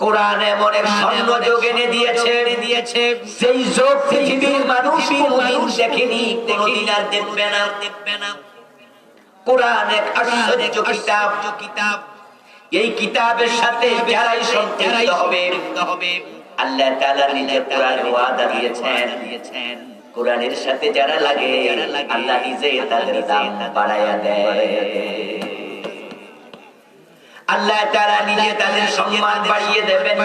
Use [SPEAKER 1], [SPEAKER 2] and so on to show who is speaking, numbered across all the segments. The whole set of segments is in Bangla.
[SPEAKER 1] কোরআন এমন এক স্বর্ণ যোগ এনে দিয়েছে। দিয়েছে সেই যোগ পৃথিবীর মানুষ কোনদিন দেখেনি কোনদিন আর দেখবে না। দেখবে না। কোরআন এক আশ্চর্য কিতাব। কিতাব। এই কিতাবের সাথে যারাই হবে হবে আল্লাহ তাআলা নিজে কোরআন ওয়াদা দিয়েছেন। দিয়েছেন। কোরআনের সাথে যারা লাগে আল্লাহ নিজে তাদের দাম বাড়ায়া দেয়। আল্লাহ তাআলা নিজে তাদের সম্মান বাড়িয়ে দেবেন।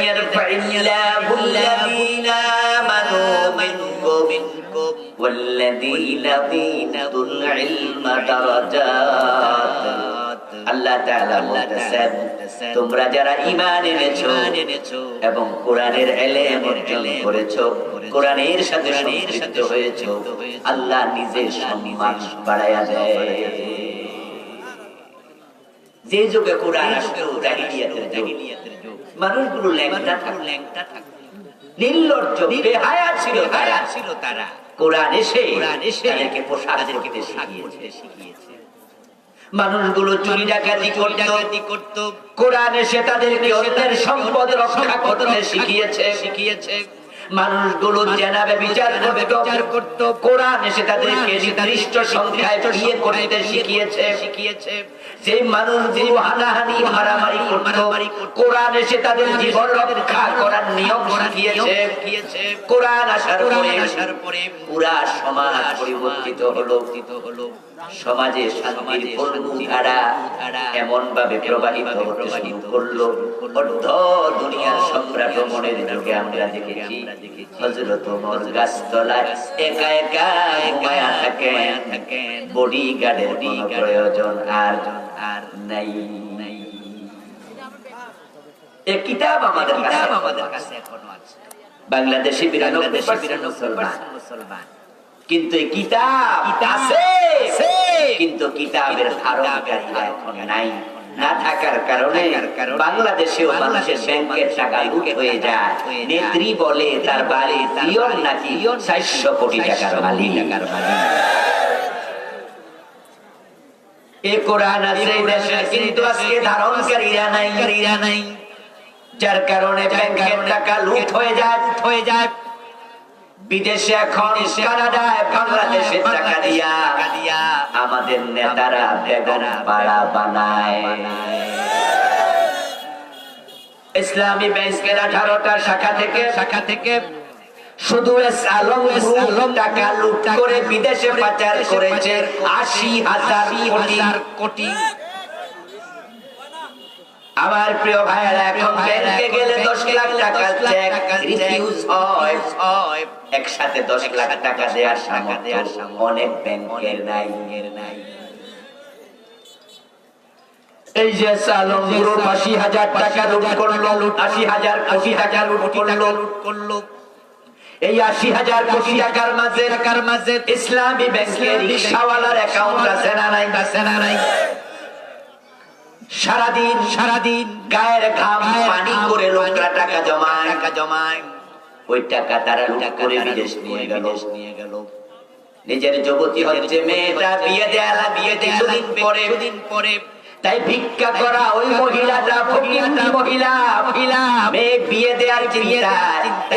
[SPEAKER 1] ঈমান এনেছো এবং কোরআনের সাথে আল্লাহ নিজে সম্মান বাড়ায়া দেয় যে যুগে কোরআন আসতো জাহিলিয়াতের যুগ মানুষগুলো ল্যাংটা থাকতো। ল্যাংটা থাকতো। নির্লজ্জ বেহায়া ছিল তারা। ছিল তারা। কোরআন এসে কোরআন এসে তাদেরকে পোশাক শিখিয়েছে। শিখিয়েছে। মানুষগুলো চুরি ডাকাতি ডাকাতি করত। কোরআন এসে তাদেরকে অন্যের সম্পদ রক্ষা করতে শিখিয়েছে। শিখিয়েছে। মানুষগুলো জেনাবে বিচার বিচার করত। কোরআন এসে তাদেরকে নির্দিষ্ট সংখ্যায় বিয়ে করতে শিখিয়েছে। শিখিয়েছে। যে মানুষগুলো হানাহানি মারামারি করত, কোরআন এসে তাদের জীবন রক্ষা করার নিয়ম শিখিয়েছে। কোরআন আসার পরে পুরা সমাজ পরিবর্তিত হলো হলো। সমাজে শান্তির ধারা এমন ভাবে প্রবাহিত হতে শুরু করল। অর্ধ দুনিয়ার সম্রাট ভ্রমণের যুগে আমরা দেখেছি। হযরত ওমর গাছতলায় একা একা ঘুমায়া থাকেন। বডি গার্ডের কোনো প্রয়োজন আর আর নাই। কিতাব আমাদের কাছে এখনও আছে। বাংলাদেশে বিরানব্বই মুসলমান। মুসলমান। কিন্তু কিতাব আছে। কিন্তু কিতাবের ধারণকারীরা এখন নাই। না থাকার কারণে বাংলাদেশেও মানুষের ব্যাংকের টাকা লুট হয়ে যায়। নেত্রী বলে তার বাড়ি দিয়ন নাকি চারশো কোটি টাকার মালিক। টাকার মালিক। এ কোরআন আছে দেশে কিন্তু আজকে ধারণকারীরা নাই। কারীরা নাই। যার কারণে ব্যাংকের টাকা লুট হয়ে যায়। হয়ে যায়। বিদেশে এখন কানাডায় বাংলাদেশে টাকা দিয়া আমাদের নেতারা বেগম পাড়া বানায়। ইসলামী ব্যাংকের আঠারোটা শাখা থেকে শাখা থেকে শুধু আলম টাকা লুট করে বিদেশে পাচার করেছে আশি হাজার কোটি। আমার প্রিয় ভাইয়েরা এখন ব্যাংকে গেলে দশ লাখ টাকা চেক রিফিউজ হয়। একসাথে দশ লাখ টাকা দেওয়ার সামর্থ্য অনেক ব্যাংকের নাই। নাই। এই যে সালম গ্রুপ আশি হাজার টাকা লুট করল আশি হাজার কোটি টাকা লুট করল। লুট করল। এই আশি হাজার কোটি টাকার মাঝে টাকার মাঝে ইসলামী ব্যাংকের রিক্সাওয়ালার অ্যাকাউন্ট আছে না নাই? আছে না নাই? সারাদিন সারাদিন গায়ের ঘাম পানি করে লোকরা টাকা জমায়। টাকা জমায়। ওই টাকা তারা লুট করে বিদেশ নিয়ে গেল। নিয়ে গেল। নিজের যুবতী হচ্ছে মেয়েটা বিয়ে দেয়ালা বিয়ে কিছুদিন পরে দিন পরে তাই ভিক্ষা করা ওই মহিলাটা ফকিন্নি মহিলা? মহিলা মেয়ে বিয়ে দেওয়ার চিন্তা।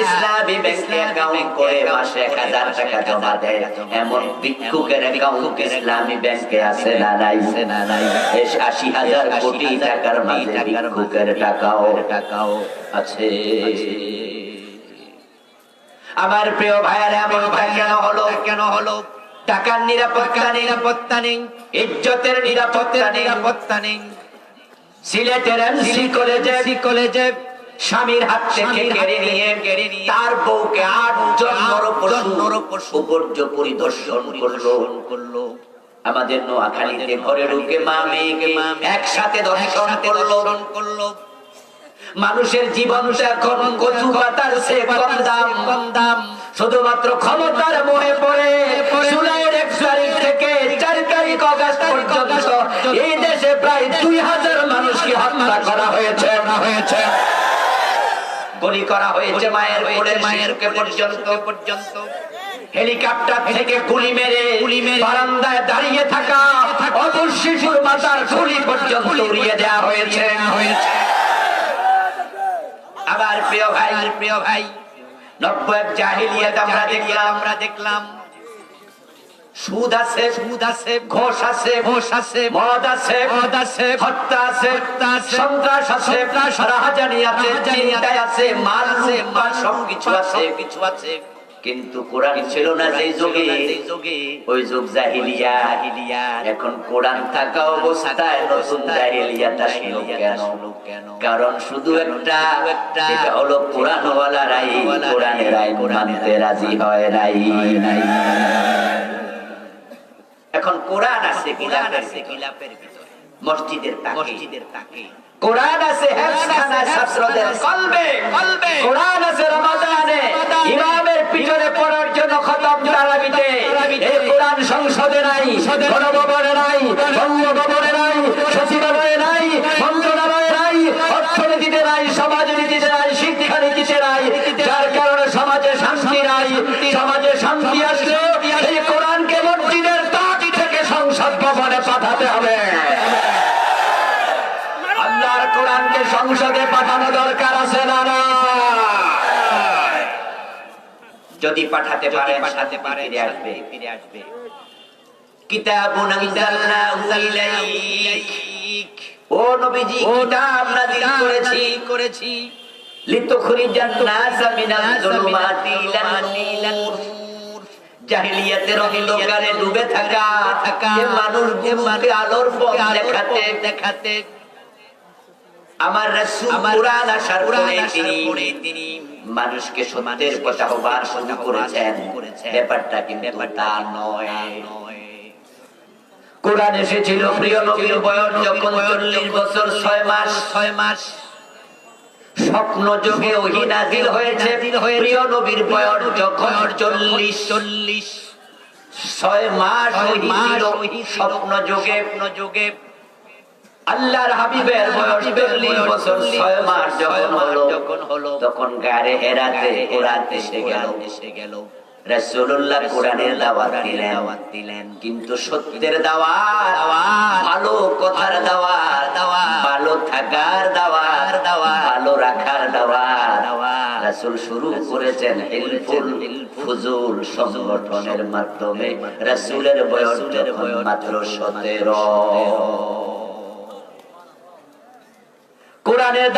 [SPEAKER 1] ইসলামী ব্যাংকে অ্যাকাউন্ট করে মাসে এক হাজার টাকা জমা দেয়। এমন ভিক্ষুকের অ্যাকাউন্ট ইসলামী ব্যাংকে আছে না নাই? না নাই বেশ আশি হাজার কোটি টাকার মাঝে ভিক্ষুকের টাকাও টাকাও আছে। আমার প্রিয় ভাইয়ার এমন কেন হলো কেন হলো? টাকার নিরাপত্তা নিরাপত্তা নেই। ইজ্জতের নিরাপত্তা নিরাপত্তা নেই। সিলেটের এমসি কলেজে কলেজে স্বামীর হাত থেকে কেড়ে নিয়ে কেড়ে নিয়ে তার বউকে আট জন নরপশু নরপশু উপর্য পরিদর্শন করল। করল। আমাদের নোয়াখালীতে ঘরে ঢুকে মা মেয়েকে একসাথে দর্শন করল। করল। মানুষের জীবন এখন কচু পাতার সে কম দাম। কম দাম। শুধুমাত্র ক্ষমতার মোহে পড়ে জুলাইয়ের এক তারিখ থেকে চার তারিখ অগাস্ট পর্যন্ত এই দেশে প্রায় দুই হাজার মানুষকে হত্যা করা হয়েছে। হয়েছে গুলি করা হয়েছে মায়ের কোলের মায়ের পর্যন্ত। পর্যন্ত হেলিকপ্টার থেকে গুলি মেরে বারান্দায় দাঁড়িয়ে থাকা অবশ শিশুর মাতার গুলি পর্যন্ত উড়িয়ে দেওয়া হয়েছে। হয়েছে আবার প্রিয় ভাই প্রিয় ভাই নব্বই জাহিলিয়াত আমরা দেখলাম। আমরা দেখলাম। সুদ আছে সুদ আছে ঘোষ আছে ঘোষ আছে মদ আছে মদ আছে হত্যা আছে হত্যা আছে সন্ত্রাস আছে রাহাজানি আছে চিন্তায় আছে মাল আছে মাল সবকিছু আছে। কিছু আছে। কিন্তু কোরআন ছিল না সেই যুগে। ওই যুগ জাহিলিয়া। জাহিলিয়া। এখন কোরআন থাকা অবস্থায় নতুন জাহিলিয়াটা শুনো কেন? কারণ শুধু একটা। এটা হলো কোরআন ওয়ালারাই কোরআনের আইন মানতে রাজি হয় নাই। নাই। এখন কোরআন আছে গিলাপের ভিতরে। মসজিদের মসজিদের তাকে। কোরআন আছে হেফসখানা ছাত্রদের কলবে কলবে। কোরআন আছে রমাদানে ইমামের পিছনে পড়ার জন্য খতম তারাবিতে। এই কোরআন সংসদে নাই গণভবনে নাই। বঙ্গভবনে নাই সচিবালয়ে নাই মন্ত্রণালয়ে নাই অর্থনীতিতে নাই সমাজনীতিতে নাই শিক্ষানীতিতে নাই যার কারণে সমাজে শান্তি নাই সমাজে শান্তি আসলে এই কোরআনকে মসজিদের তাক থেকে সংসদ ভবনে পাঠাতে হবে আল্লাহর কোরআনকে সংসদে পাঠানো দরকার আছে না না? যদি পাঠাতে পারে পাঠাতে পারে ফিরে আসবে। ফিরে আসবে। কিতাবুন আনজালনাহু ইলাইক। ও নবীজি কিতাব নাযিল করেছি। করেছি। লিতুখরিজান নাস মিনাল যুলুমাতি ইলান জাহিলিয়াতের অন্ধকারে ডুবে থাকা মানুষ মুখে আলোর পথ দেখাতে। দেখাতে। আমার রাসূল কুরআন আসার পরে তিনি মানুষকে সত্যের কথা হবার শুরু করেছেন। ব্যাপারটা কিন্তু তা নয়। কোরআন এসেছিল প্রিয় নবীর বয়স যখন চল্লিশ বছর ছয় মাস। ছয় মাস। স্বপ্ন যোগে ওহি নাজিল হয়েছে। প্রিয় নবীর বয়স যখন চল্লিশ। চল্লিশ। ছয় মাস স্বপ্ন যোগে। যোগে। আল্লাহর হাবিবের বয়স চল্লিশ বছর ছয় মাস যখন হলো যখন হলো তখন গারে হেরাতে কোরআন এসে গেল। রাসূলুল্লাহ কোরআনের দাওয়াত দিলেন। কিন্তু সত্যের দাওয়াত ভালো কথার দাওয়াত ভালো থাকার দাওয়াত ভালো রাখার দাওয়াত। রাসূল শুরু করেছেন হিলফুল ফুজুল সংগঠনের মাধ্যমে। রাসূলের বয়স যখন মাত্র 17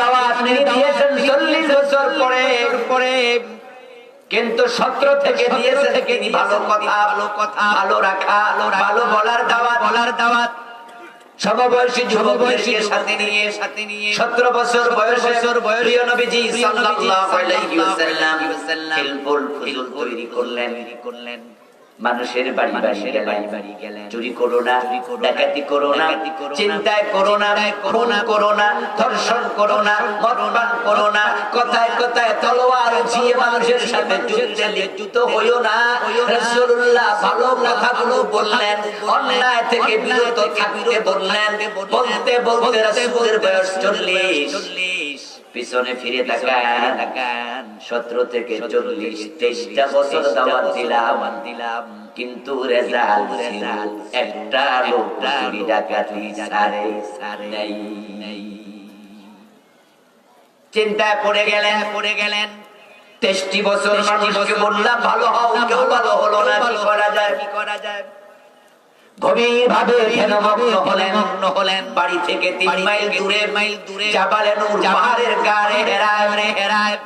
[SPEAKER 1] দাওয়াত দিয়েছেন চল্লিশ বছর পরে। পরে কিন্তু সতেরো থেকে দিয়েছে ভালো কথা ভালো কথা, ভালো রাখা, ভালো বলার দাওয়াত বলার দাওয়াত। সমবয়সী যুববয়সী সাথে নিয়ে সাথে নিয়ে সতেরো বছর বয়স বয়স নবীজি ফুজুল তৈরি করলেন করলেন। মানুষের বাড়ি বাড়ি গেলেন। চুরি করো না ডাকাতি করো না চিন্তায় করো না খুন করো না ধর্ষণ করো না মদপান করো না কথায় কথায় তলোয়ার ঝিয়ে মানুষের সাথে যুদ্ধে লিপ্ত হইও না। রাসূলুল্লাহ ভালো কথাগুলো বললেন অন্যায় থেকে বিরত থাকতে বললেন। বলতে বলতে রাসূলের বয়স চল্লিশ। পিছনে ফিরে তাকান। সতেরো থেকে চল্লিশ তেইশটা বছর দাওয়াত দিলাম। দিলাম কিন্তু একটা লোক ডাকাতি সারে সারে নাই। নাই চিন্তায় পড়ে গেলেন। পড়ে গেলেন তেষ্টি বছর মানুষকে বললাম ভালো হও কেউ ভালো হলো না কি করা যায়? কি করা যায়? গভীর ভাবে হলেন। মগ্ন হলেন। বাড়ি থেকে তিন মাইল দূরে মাইল দূরে জাবালে নূর পাহাড়ের গাড়ে হেরায় হেরায়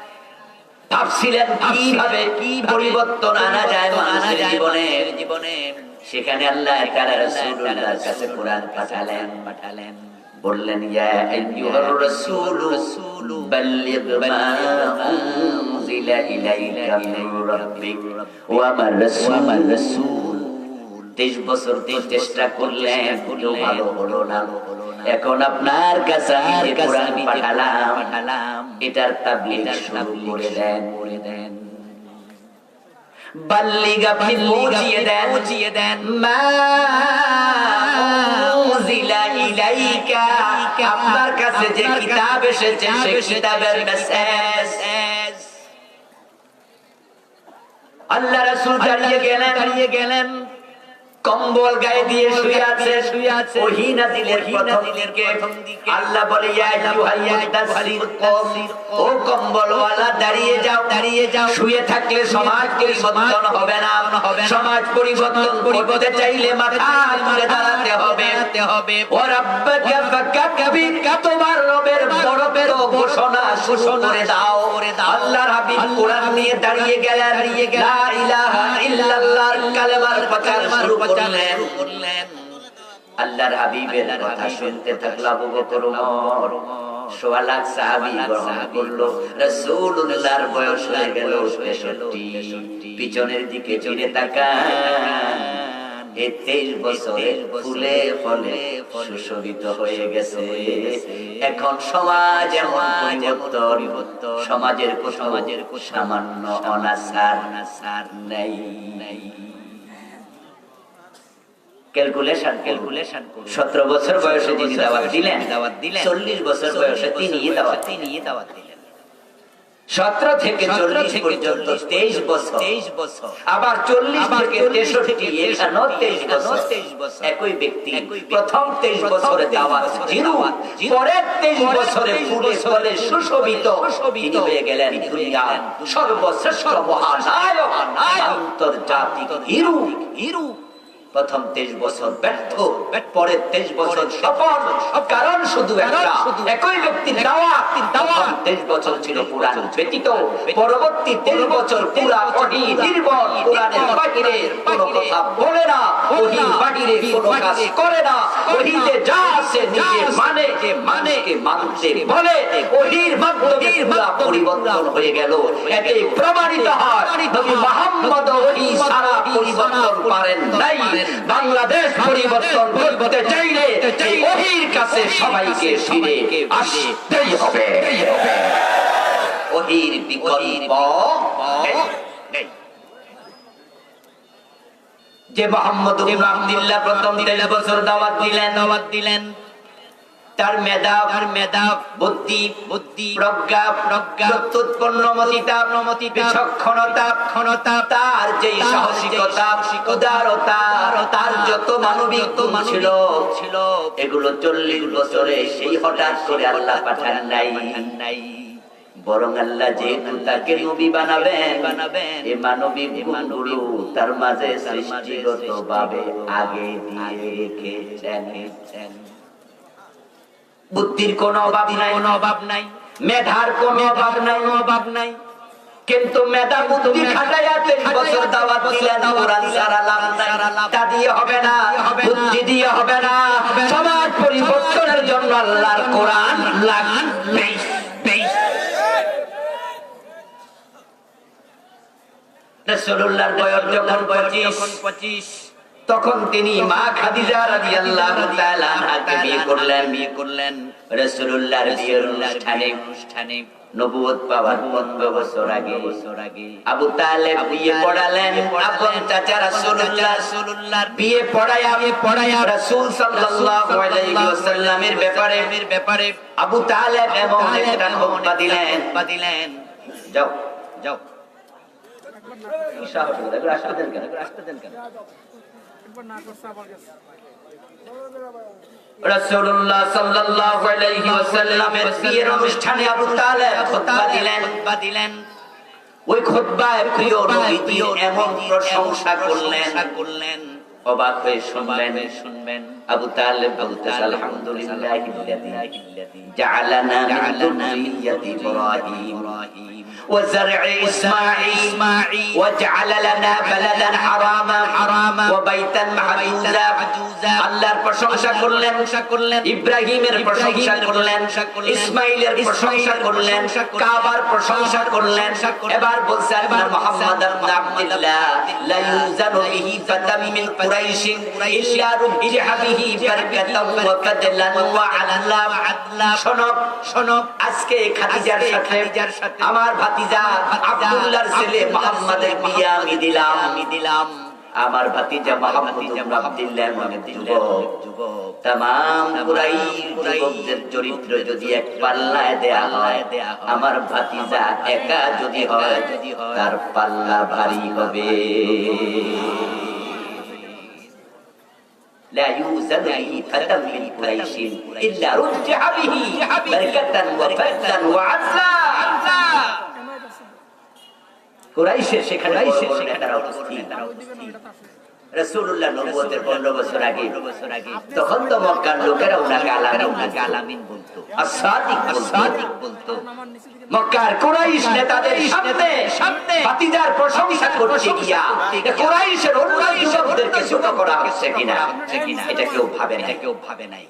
[SPEAKER 1] ভাবছিলেন কীভাবে কি পরিবর্তন আনা যায় মানুষের জীবনে? জীবনে? সেখানে আল্লাহ তাআলা রাসূলুল্লাহর কাছে কোরআন পাঠালেন। পাঠালেন। বললেন ইয়া আইয়ুহার রাসূল বাল্লিগ মা উনজিলা ইলাইকা মির রাব্বিক ওয়া মার রাসূল তেইশ বছর চেষ্টা করলেন কোনো ভালো হলো না। এখন আপনার কাছে আমি কোরআন পাঠালাম পাঠালাম। এটার তাবলীগ শুরু করে দেন। করে দেন। বাল্লিগা পৌঁছিয়ে দেন। পৌঁছিয়ে দেন। মা ইলাইকা। আপনার কাছে যে কিতাব এসেছে সেই কিতাবের মেসেজ আল্লাহ রাসূল দাঁড়িয়ে গেলেন। দাঁড়িয়ে গেলেন। কম্বল গায়ে দিয়ে শুয়ে আছে। শুয়ে আছে। ওহি নাজিলের প্রথম দিকে। আল্লাহ বলে ইয়া আইয়ুহাল মুদাসসির কম। ও কম্বলওয়ালা দাঁড়িয়ে যাও দাঁড়িয়ে যাও। শুয়ে থাকলে সমাজ পরিবর্তন হবে না। হবে সমাজ পরিবর্তন করতে চাইলে মাথা তুলে দাঁড়াতে হবে। হবে। ও রাব্বাকা ফাকাবির তোমার রবের বড় বড় ঘোষণা শুরু করে দাও। করে দাও। আল্লাহর হাবিব কোরআন নিয়ে দাঁড়িয়ে গেলেন। দাঁড়িয়ে গেলেন। লা ইলাহা ইল্লাল্লাহর কালেমার প্রচার শুরু আল্লাহর হাবিবের কথা শুনতে থাকল আবু বকর ওমর সাহাবী গ্রহণ করল। রাসূলুল্লাহর বয়স হয়ে গেল 63 পিছনের দিকে ফিরে তাকান। এই তেইশ বছরের ফুলে ফলে সুশোভিত হয়ে গেছে। এখন সমাজ সমাজের সমাজের সামান্য অনাচার নেই নেই। ক্যালকুলেশন ক্যালকুলেশন সতেরো বছর বয়সে যিনি দাওয়াত দিলেন দাওয়াত দিলেন চল্লিশ বছর বয়সে তিনি দাওয়াত তিনি দাওয়াত দিলেন। সতেরো থেকে চল্লিশ পর্যন্ত তেইশ বছর। তেইশ বছর। আবার চল্লিশ থেকে তেষট্টি এখানো তেইশ বছর। তেইশ বছর। একই ব্যক্তি। প্রথম তেইশ বছরে দাওয়াত। জিরু পরের তেইশ বছরে ফুলে ফলে সুশোভিত। তিনি হয়ে গেলেন দুনিয়ার সর্বশ্রেষ্ঠ মহানায়ক। আন্তর্জাতিক হিরু। হিরু। প্রথম তেইশ বছর ব্যর্থ পরের তেইশ বছর সফল কারণ শুধু একই দাওয়া তেইশ বছর ছিল পুরাণ ব্যতীত পরবর্তী তেইশ বছর পুরা অহি নির্ভর পুরাণের বাহিরে কোনো কথা বলে না ওহির বাহিরে কোনো কাজ করে না। ওহিতে যা আছে নিজে মানে যে মানে। মানতে বলে ওহির মাধ্যমে পুরা পরিবর্তন হয়ে গেল। এতে প্রমাণিত হয় নবী ওহি সারা পরিবর্তন পারেন নাই। বাংলাদেশ পরিবর্তন করতে চাইলে কাছে সবাইকে ফিরে আসতেই হবে। বিকল্প যে মোহাম্মদ প্রথম তেইশ বছর দাওয়াত দিলেন দাওয়াত দিলেন। তার মেধা তার মেধা বুদ্ধি বুদ্ধি প্রজ্ঞা প্রজ্ঞা উৎপন্ন মতিতা নমতিতা বিচক্ষণতা ক্ষণতা তার যে সাহসিকতা উদারতা তার যত মানবিক ছিল ছিল এগুলো চল্লিশ বছরে সেই হঠাৎ করে আল্লাহ পাঠান নাই। নাই। বরং আল্লাহ যেহেতু তাকে নবী বানাবেন বানাবেন এ মানবিক গুণগুলো তার মাঝে সৃষ্টিগত ভাবে আগে দিয়ে রেখেছেন। বুদ্ধির কোনো অভাব নাই। কোনো অভাব নাই। মেধার কোনো অভাব নাই। অভাব নাই। কিন্তু মেধা বুদ্ধি খাটাইয়া তেইশ বছর দাওয়াত দিলেন কোরআন সারা লাভ তা দিয়ে হবে না। বুদ্ধি দিয়ে হবে না। সমাজ পরিবর্তনের জন্য আল্লাহর কোরআন লাগবে রাসূলুল্লাহর বয়স যখন পঁচিশ। তখন তিনি মা খাদিজা রাদিয়াল্লাহু তাআলা বিয়ে করলেন বিয়ে করলেন। রাসূলুল্লাহর বিয়ের অনুষ্ঠানে অনুষ্ঠানে নবুয়ত পাওয়ার 15 বছর আগে আবু তালেব বিয়ে পড়ালেন। আপন চাচা রাসূলুল্লাহ রাসূলুল্লাহর বিয়ে পড়ায়া পড়ায়া রাসূল সাল্লাল্লাহু আলাইহি ওয়াসাল্লামের ব্যাপারে ব্যাপারে আবু তালেব এমন একটা খুতবা দিলেন। দিলেন যাও। যাও কি সাহস এগুলো আসতে দেন কেন? আসতে দেন কেন? রাসূলুল্লাহ অবাক হয়ে শুনলেন। শুনবেন আবু তালেব বলতে আলহামদুলিল্লাহি ইব্রাহিম। وزرع إسماعيل واجعل لنا بلدا حراما حراما وبيتا محجوزا আল্লাহর প্রশংসা করলেন করলেন ইব্রাহিমের প্রশংসা করলেন ইসমাইলের প্রশংসা করলেন কাবার প্রশংসা করলেন এবার বলছেন আপনার মুহাম্মদ ইবনে আব্দুল্লাহ লা ইউজানু বিহি ফাতাম মিন কুরাইশ ইল্লা রুবিহা বিহি বারকাতাও ওয়া ফাদলান ওয়া আদলা আদলা শোনো শোনো আজকে খাদিজার সাথে আমার ভাতিজা আব্দুল্লাহর ছেলে মুহাম্মাদের বিয়ে আমি দিলাম আমি দিলাম আমার ভাতিজা মোহাম্মদ ইবনে আব্দুল্লাহ মানে যুবক যুবক तमाम কুরাই যুবকদের চরিত্র যদি এক পাল্লায় দেয়া হয় আমার ভাতিজা একা যদি হয় তার পাল্লা ভারী হবে لا يوزن به فتى من قريش إلا رجع به بركة وفدا وعدلا কুরাইশের সেখানে নেতারা উপস্থিত। রাসূলুল্লাহ নবুয়তের 15 বছর আগে তখন তো মক্কার লোকেরা উনাকে আলামিন উনাকে আলামিন বলতো। আসাদিক আসাদিক বলতো। মক্কার কুরাইশ নেতাদের সামনে সামনে ভাতিজার প্রশংসা করতে গিয়া কুরাইশের অন্য যুবকদেরকে ছোট করা হচ্ছে কিনা? এটা কেউ ভাবে না কেউ ভাবে নাই।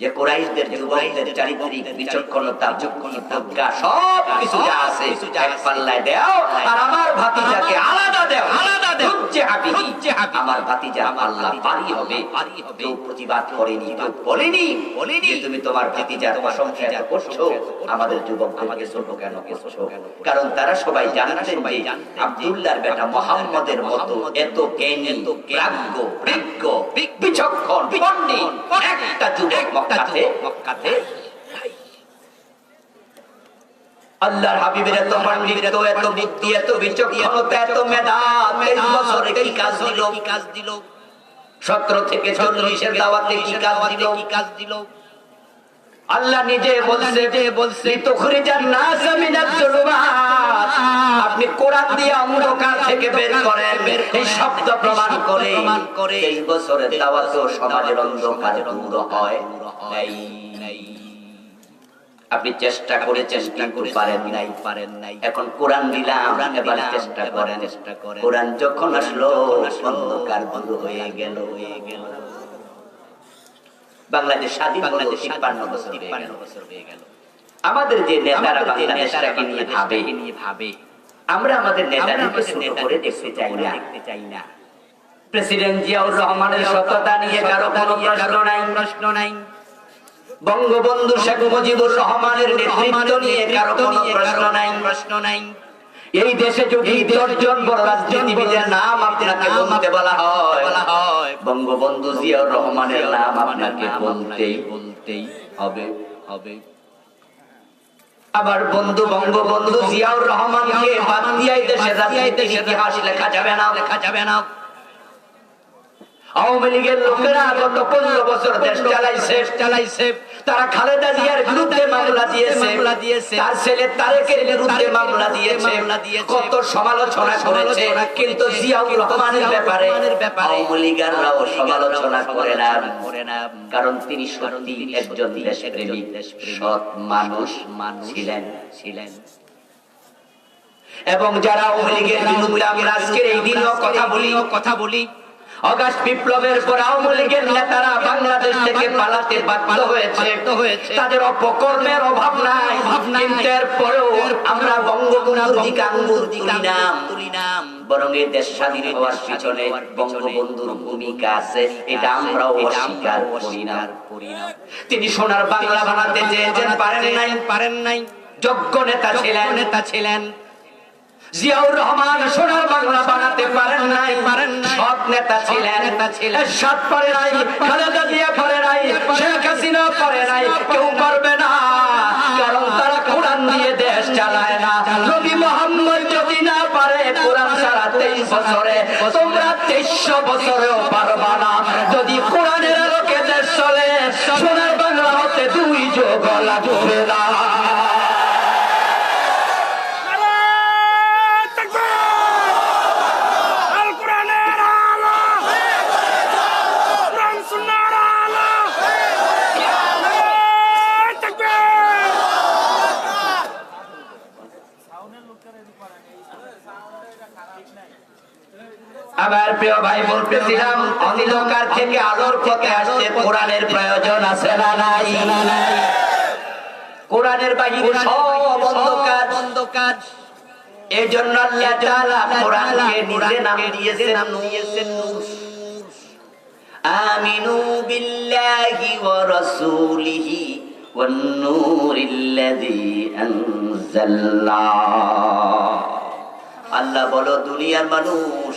[SPEAKER 1] যে কোরাইশদের যুবকদের চারিত্রিক বিচক্ষণতা যোগ্যতা প্রজ্ঞা সব কিছু যা আছে এক পাল্লায় দাও আর আমার ভাতিজাকে আলাদা দাও আলাদা দাও। আমার ভাতিজা আল্লাহ পারি হবে। কেউ প্রতিবাদ করেনি কেউ বলেনি বলেনি। তুমি তোমার ভাতিজার প্রশংসা এত করছ আমাদের যুবক আমাকে ছোট কেন করছ? কারণ তারা সবাই জানতেন যে আব্দুল্লাহর বেটা মোহাম্মদের মতো এত জ্ঞানী প্রাজ্ঞ বিজ্ঞ বিচক্ষণ একটা যুবক মক্কাতে মক্কাতে আল্লাহর হাবিবের এত পাণ্ডিত্য এত বুদ্ধি, এত বিচক্ষণতা, এত মেধা তেইশ বছরে কি কাজ দিল কি কাজ দিল? সতেরো থেকে চল্লিশের দাওয়াতে কি কাজ দিল কি কাজ দিল? আল্লাহ নিজে বলছে যে বলছে তুখরিজান নাস মিনাজ জুলুমাত। আপনি কোরআন দিয়ে অন্ধকার থেকে বের করেন এই শব্দ প্রমাণ করে প্রমাণ করে এই বছরের দাওয়াত সমাজের অন্ধকার দূর হয়। নাই। নাই। আপনি চেষ্টা করে চেষ্টা করে পারেন নাই। পারেন নাই। এখন কোরআন দিলাম এবার চেষ্টা করেন। চেষ্টা করেন। কোরআন যখন আসলো অন্ধকার বন্ধ হয়ে গেল। হয়ে গেল। বাংলাদেশ স্বাধীন বাংলাদেশ তিপ্পান্ন বছর তিপ্পান্ন বছর হয়ে গেল। আমাদের যে নেতারা বাংলাদেশটাকে নিয়ে ভাবে নিয়ে ভাবে আমরা আমাদের নেতাদেরকে ছোট করে দেখতে চাই না। দেখতে চাই না। প্রেসিডেন্ট জিয়াউর রহমানের সততা নিয়ে কারও কোনো প্রশ্ন নাই। প্রশ্ন নাই। বঙ্গবন্ধু শেখ মুজিবুর রহমানের নেতৃত্ব নিয়ে কারও কোনো প্রশ্ন নাই। প্রশ্ন নাই। এই দেশে যদি দশজন বড় রাজনীতিবিদের নাম আপনাকে বলতে বলা হয় বঙ্গবন্ধু জিয়াউর রহমানের নাম আপনাকে বলতেই বলতেই হবে হবে। আবার বন্ধু বঙ্গবন্ধু জিয়াউর রহমানকে বাদ দিয়ে এই দেশের রাজনীতির ইতিহাস লেখা যাবে না। লেখা যাবে না। আওয়ামী লীগের লোকেরা গত পনেরো বছর দেশ চালাইছে। চালাইছে। তারা খালেদা জিয়ার বিরুদ্ধে মামলা দিয়েছে। মামলা দিয়েছে। তার ছেলে তারেকের বিরুদ্ধে মামলা দিয়েছে। কত সমালোচনা করেছে। কিন্তু জিয়াউর রহমানের ব্যাপারে আওয়ামী লীগাররাও সমালোচনা করে না। করে না। কারণ তিনি সত্যি একজন দেশপ্রেমী সৎ মানুষ মানুষ ছিলেন। ছিলেন। এবং যারা আওয়ামী লীগের বিরুদ্ধে আমরা আজকের এই দিনও কথা বলি কথা বলি অগাস্ট বিপ্লবের পর আওয়ামী লীগের নেতারা বাংলাদেশ থেকে পালাতে বাধ্য হয়েছে। তাদের অপকর্মের অভাব নাই। কিন্তু এরপরেও আমরা বঙ্গবন্ধুর দিকে আঙ্গুর তুলি নাম বরং এই দেশ স্বাধীন হওয়ার পিছনে বঙ্গবন্ধুর ভূমিকা আছে। এটা আমরাও অস্বীকার করি না। তিনি সোনার বাংলা বানাতে চেয়েছেন পারেন নাই। পারেন নাই। যোগ্য নেতা ছিলেন। নেতা ছিলেন। জিয়াউর রহমান সোনার বাংলা বানাতে পারেন নাই। পারেন সব নেতা ছিলেন। নাই, খালেদা নাই, শেখ হাসিনা নাই। কেউ না, কারণ তারা কোরআন দিয়ে দেশ চালায় না। নবী মোহাম্মদ যদি না পারে, কোরআন সারা তেইশ বছরে, তোমরা তেইশশো বছরেও পারবা না যদি কোরআনের আলোকে দেশ চলে সোনার বাংলা হতে দুই যোগ লাগবে না
[SPEAKER 2] আল কোরআনের আলো কোরআন সুন্নাহর আলো নারায়ে তাকবীর
[SPEAKER 1] আমার প্রিয় ভাই বলতেছিলাম অন্ধকার থেকে আলোর পথে আসতে কোরআনের প্রয়োজন আছে না নাই? কোরআনের বাহিরে সব অন্ধকার। অন্ধকার। এই জন্য আল্লাহ তাআলা কোরআনকে নিজে নাম দিয়েছেন দিয়েছেন আমিনু বিল্লাহি ওয়া রাসূলিহি ওয়ান নূরিল্লাযী আনজালনা। আল্লাহ বলো দুনিয়ার মানুষ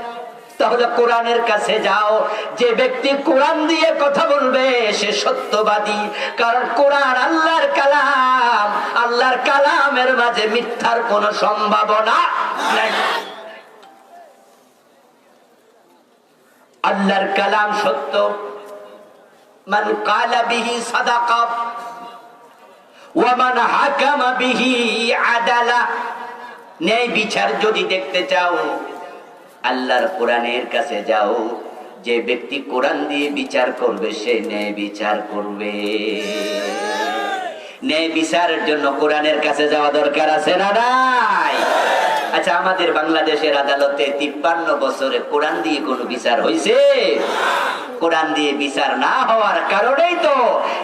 [SPEAKER 1] তাহলে কোরআনের কাছে যাও। যে ব্যক্তি কোরআন দিয়ে কথা বলবে, সে সত্যবাদী। কারণ কোরআন আল্লাহর কালাম। আল্লাহর কালামের মাঝে মিথ্যার কোনো সম্ভাবনা আল্লাহর কালাম সত্য। মান কালা বিহি সাদাকা। ওয়ামান হাকামা বিহি আদালা। ন্যায় বিচার যদি দেখতে চাও আল্লাহর কোরআনের কাছে যাও। যে ব্যক্তি কোরআন দিয়ে বিচার করবে, সে ন্যায় বিচার করবে। ন্যায় বিচারের জন্য কোরআনের কাছে যাওয়া দরকার আছে না নাই? আচ্ছা আমাদের বাংলাদেশের আদালতে তিপ্পান্ন বছরে কোরআন দিয়ে কোনো বিচার হয়েছে কোরআন দিয়ে বিচার না হওয়ার কারণেই তো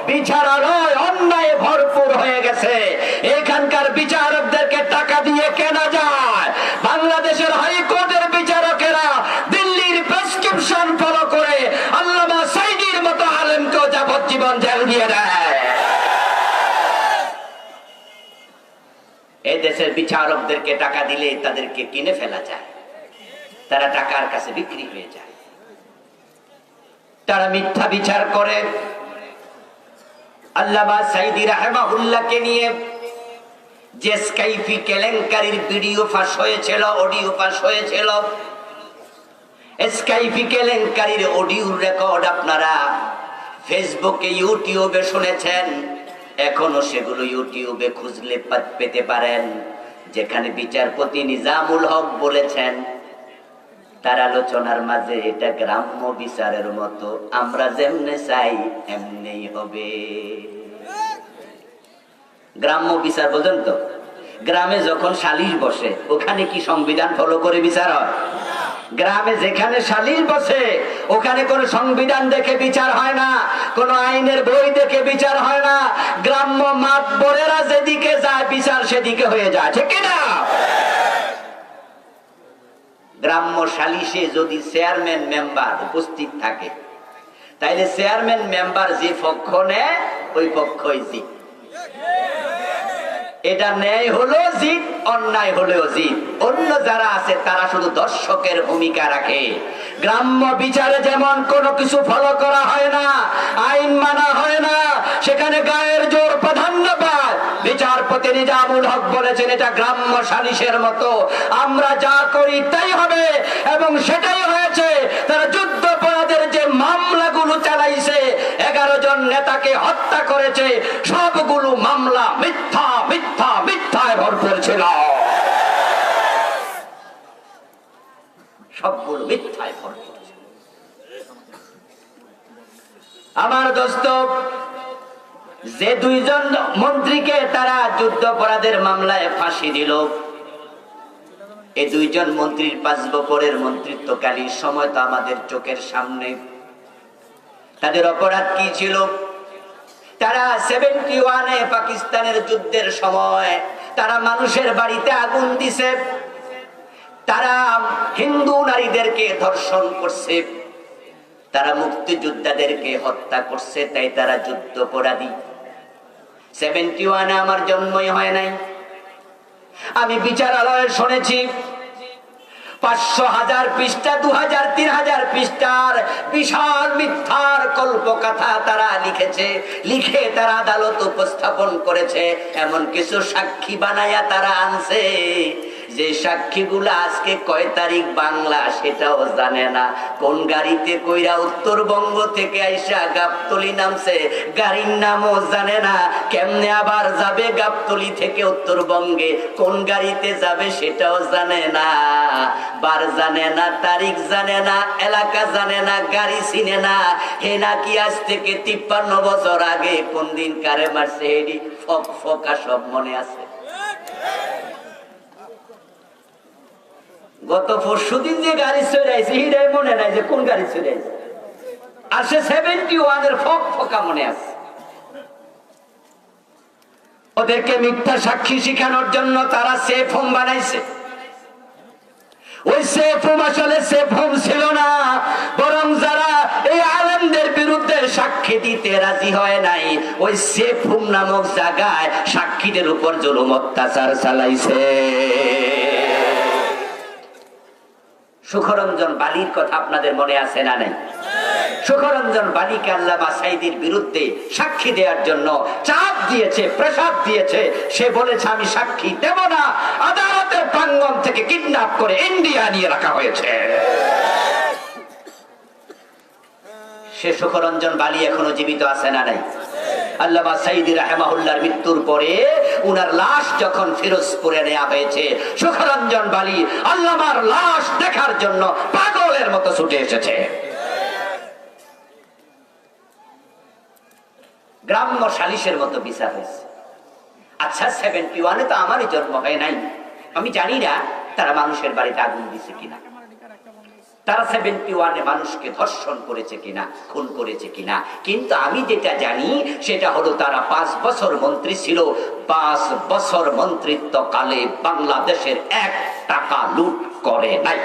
[SPEAKER 1] বিচারালয় অন্যায় ভরপুর হয়ে গেছে। এখানকার বিচারকদেরকে টাকা দিয়ে কেনা যায় বাংলাদেশের হাইকোর্টের বিচারকেরা দিল্লির প্রেসক্রিপশন ফলো করে আল্লামা সাইদির মতো আলেমকেও যাবজ্জীবন জেল দিয়ে দেয় এই দেশের বিচারকদেরকে টাকা দিলে তাদেরকে কিনে ফেলা যায়। তারা টাকার কাছে বিক্রি হয়ে যায়। তারা মিথ্যা বিচার করে। আল্লামা সাইদি রাহেমাহুল্লাহকে নিয়ে যে স্কাইফি কেলেঙ্কারির ভিডিও ফাঁস হয়েছিল, অডিও ফাঁস হয়েছিল। স্কাইফি কেলেঙ্কারির অডিও রেকর্ড আপনারা ফেসবুকে, ইউটিউবে শুনেছেন। এখনও সেগুলো ইউটিউবে খুঁজলে পেতে পারেন, যেখানে বিচারপতি নিজামুল হক বলেছেন, তার আলোচনার মাঝে এটা গ্রাম্য বিচারের মতো, আমরা যেমনে চাই এমনি হবে। গ্রাম্য বিচার বোঝেন তো? গ্রামে যখন সালিশ বসে, ওখানে কি সংবিধান ফলো করে বিচার হয়? গ্রামে যেখানে সালিশ বসে, ওখানে কোন সংবিধান দেখে বিচার হয় না, কোন আইনের বই দেখে বিচার হয় না। গ্রাম্য মাত বরেরা যেদিকে যায়, বিচার সেদিকে হয়ে যায়, ঠিক না গ্রাম্য সালিশে যদি চেয়ারম্যান মেম্বার উপস্থিত থাকে, তাইলে চেয়ারম্যান মেম্বার যে পক্ষ নেয়, ওই পক্ষই জিত। এটা ন্যায় হলো জিত অন্যায় হলেও জিত অন্য যারা আছে, তারা শুধু দর্শকের ভূমিকা রাখে। গ্রাম্য বিচারে যেমন কোনো কিছু ফলো করা হয় না, আইন মানা হয় না, সেখানে গায়ের জোর প্রাধান্য পায়। বিচারপতি নিজামুল হক বলেছেন, এটা গ্রাম্য সালিশের মতো। আমরা যা করি তাই হবে, এবং সেটাই হয়েছে। তারা যুদ্ধ অপরাধের যে মামলাগুলো চালাইছে, এগারো জন নেতাকে হত্যা করেছে, সবগুলো মামলা মিথ্যা মিথ্যা মিথ্যায় ভরপুর ছিল সবগুলো মিথ্যায় ভরপুর। আমার দোস্ত, যে দুইজন মন্ত্রীকে তারা যুদ্ধ অপরাধের মামলায় ফাঁসি দিল এই দুইজন মন্ত্রীর পাঁচ বছরের মন্ত্রিত্বকালীন সময় তো আমাদের চোখের সামনে। তাদের অপরাধ কি ছিল? তারা সেভেন্টি ওয়ানে পাকিস্তানের যুদ্ধের সময় তারা মানুষের বাড়িতে আগুন দিছে। তারা হিন্দু নারীদেরকে ধর্ষণ করছে, তারা মুক্তিযোদ্ধাদেরকে হত্যা করছে, তাই তারা যুদ্ধ অপরাধী সেভেন্টি ওয়ানে আমার জন্মই হয় নাই। আমি বিচারালয়ে শুনেছি, পাঁচশো হাজার পৃষ্ঠা দু হাজার তিন হাজার পৃষ্ঠার বিশাল মিথ্যার কল্পকথা তারা লিখেছে, লিখে তারা আদালত উপস্থাপন করেছে, এমন কিছু সাক্ষী বানায়া তারা আনছে। যে সাক্ষীগুলো আজকে কয় তারিখ বাংলা সেটাও জানে না। কোন গাড়িতে কইরা উত্তরবঙ্গ থেকে আইসা গাবতলি নামছে, গাড়ির নামও জানে না। কেমনে আবার যাবে গাবতলি থেকে উত্তরবঙ্গে? কোন গাড়িতে যাবে সেটাও জানে না। বার জানে না, তারিখ জানে না, এলাকা জানে না, গাড়ি চিনে না। হে নাকি আজ থেকে তিপ্পান্ন বছর আগে কোন দিন কারে মারছে, হেডি ফক ফকা সব মনে আছে। গত পরশু দিন যে গাড়ি চলে আইছে হিটাই মনে নাই যে কোন গাড়ি চলে আইছে। আর সে সেভেন্টি ওয়ানের ফক ফকা মনে আছে। ওদেরকে মিথ্যা সাক্ষী শিখানোর জন্য তারা সেফ হোম বানাইছে। ওই সেফ হোম আসলে সেফ হোম ছিল না, বরং যারা এই আলেমদের বিরুদ্ধে সাক্ষী দিতে রাজি হয় নাই, ওই সেফ হোম নামক জায়গায় সাক্ষীদের উপর জুলুম অত্যাচার চালাইছে। সুখরঞ্জন বালির কথা আপনাদের মনে আছে না নাই? সুখরঞ্জন বালিকে আল্লামা সাইদির বিরুদ্ধে সাক্ষী দেওয়ার জন্য চাপ দিয়েছে, প্রসাদ দিয়েছে। সে বলেছে, আমি সাক্ষী দেব না। আদালতের প্রাঙ্গন থেকে কিডন্যাপ করে ইন্ডিয়া নিয়ে রাখা হয়েছে। সে সুখরঞ্জন বালি এখনও জীবিত আছে না নাই? আল্লামা সাইদি রাহেমাহুল্লার মৃত্যুর পরে উনার লাশ যখন ফিরোজপুরে নেওয়া হয়েছে, সুখরঞ্জন বালি আল্লামার লাশ দেখার জন্য পাগলের মতো ছুটে এসেছে। গ্রাম্য সালিশের মতো বিচার হয়েছে। আচ্ছা সেভেন্টি ওয়ানে তো আমারই জন্ম হয় নাই। আমি জানি না তারা মানুষের বাড়িতে আগুন দিছে কিনা। তারা সেভেন্টি ওয়ানে মানুষকে ধর্ষণ করেছে কিনা, খুন করেছে কিনা। কিন্তু আমি যেটা জানি, সেটা হলো তারা পাঁচ বছর মন্ত্রী ছিল। পাঁচ বছর মন্ত্রিত্ব কালে বাংলাদেশের এক টাকা লুট করে নাই।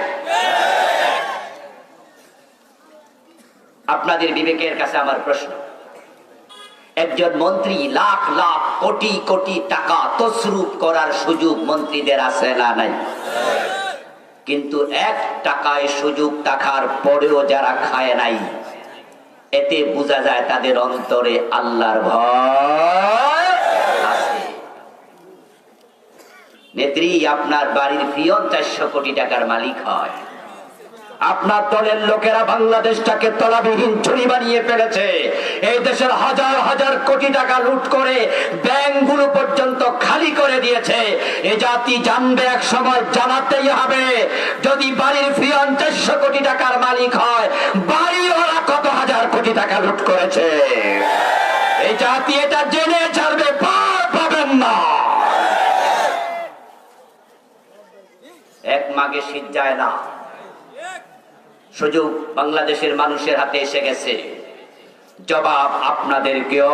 [SPEAKER 1] আপনাদের বিবেকের কাছে আমার প্রশ্ন। একজন মন্ত্রী লাখ লাখ কোটি কোটি টাকা তসরুপ করার সুযোগ মন্ত্রীদের আছে না নাই? কিন্তু এক টাকায় সুযোগ টাকার পরেও যারা খায় নাই, এতে বোঝা যায় তাদের অন্তরে আল্লাহর ভয় নেত্রী, আপনার বাড়ির পিয়ন চারশো কোটি টাকার মালিক হয়। আপনার দলের লোকেরা বাংলাদেশটাকে তলাবিহীন ছুরি বানিয়ে ফেলেছে। এই দেশের হাজার হাজার কোটি টাকা লুট করে ব্যাংকগুলো পর্যন্ত খালি করে দিয়েছে। এ জাতি জানবে এক সময় জানাতেই হবে, যদি বাড়ির ফিয়ন চারশো কোটি টাকার মালিক হয় বাড়ি ওরা কত হাজার কোটি টাকা লুট করেছে? এই জাতি এটা জেনে ছাড়বে, পার পাবেন না। এক মাগে শীত যায় না। সুযোগ বাংলাদেশের মানুষের হাতে এসে গেছে। জবাব আপনাদেরকেও